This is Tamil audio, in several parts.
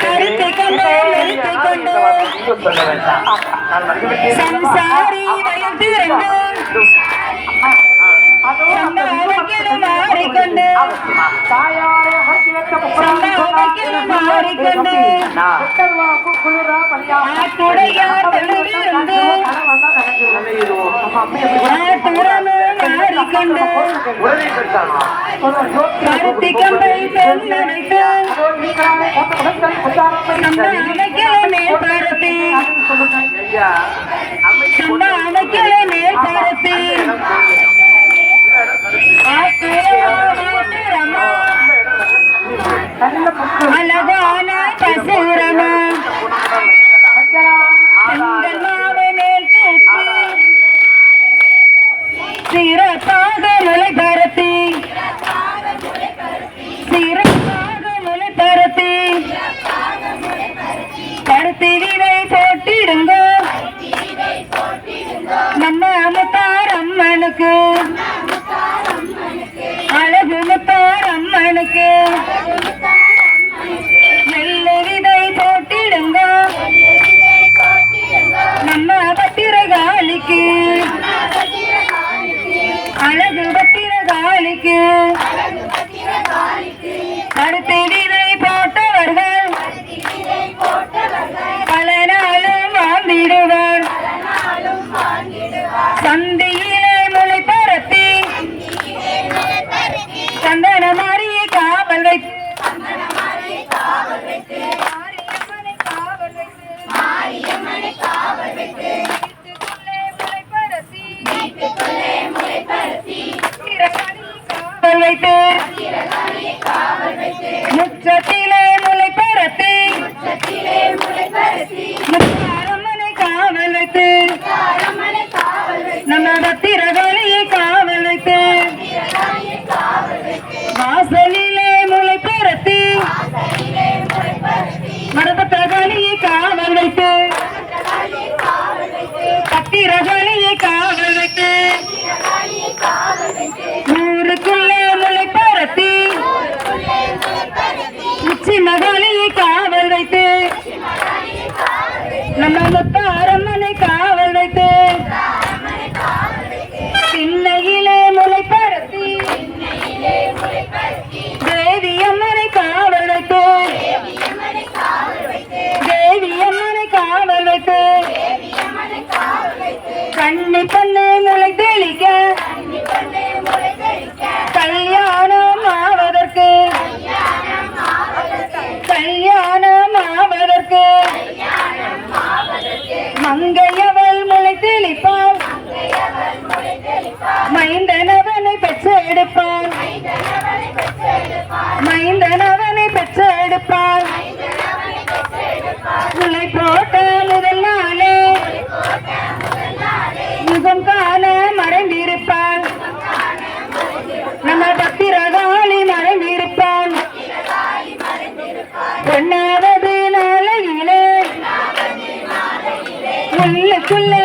கருத்தை கொண்டு எழுத்தை கொண்டு சம்சாரி வயல் திரண்டு சந்தானக்கில் மாறிக்கொண்டு சந்தானக்கில் மாறிக்கொண்டு ஆட்டுடையார் தெளிவிருந்து ஆட்டுரமும் மாறிக்கொண்டு உடனே பெற்றானா கருத்தி கம்பை பெண்ணடைத்து சந்தானக்கில் மேல் பரத்தி ஐயா காவல் வைத்து நம்ம மொத்த அரண்மனை காவல் வைத்து சின்னையிலே முளை பரத்தி தேவி அம்மனை காவல் வைத்து தேவி அம்மனை காவல் வைத்து கண்ணி பண்ணு முளை தெளிக்க முளை போட்ட முதல் நாளே முகம் காண மறைந்திருப்பாள் நம்ம பக்தி பத்திரகாளி மறைந்திருப்பாள் பொன்னாவது நாளையிலே உள்ளுக்குள்ளே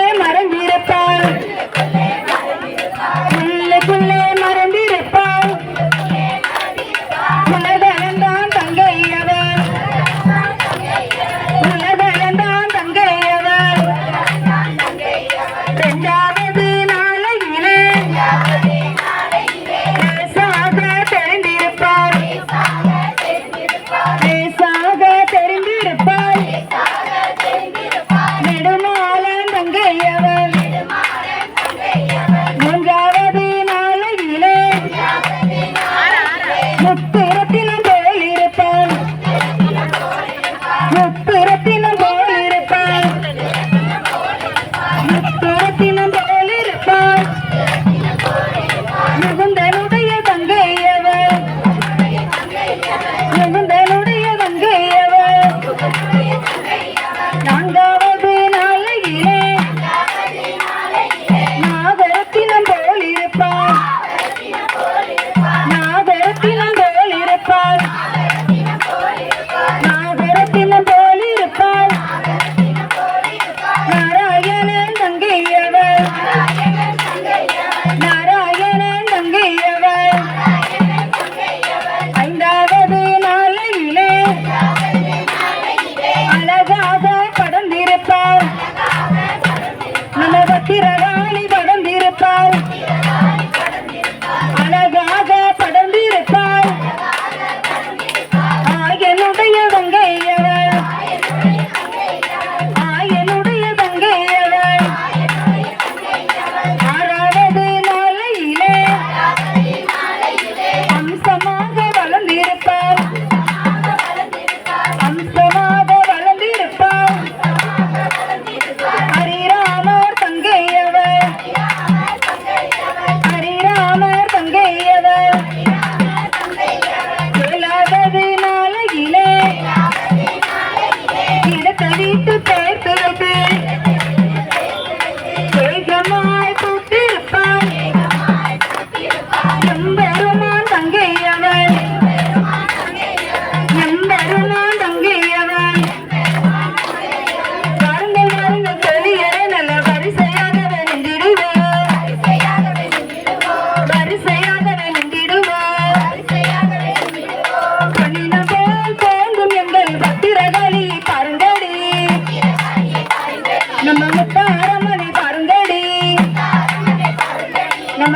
தவித்து நம்ம முத்தாரம்மனை பருந்தடி நம்ம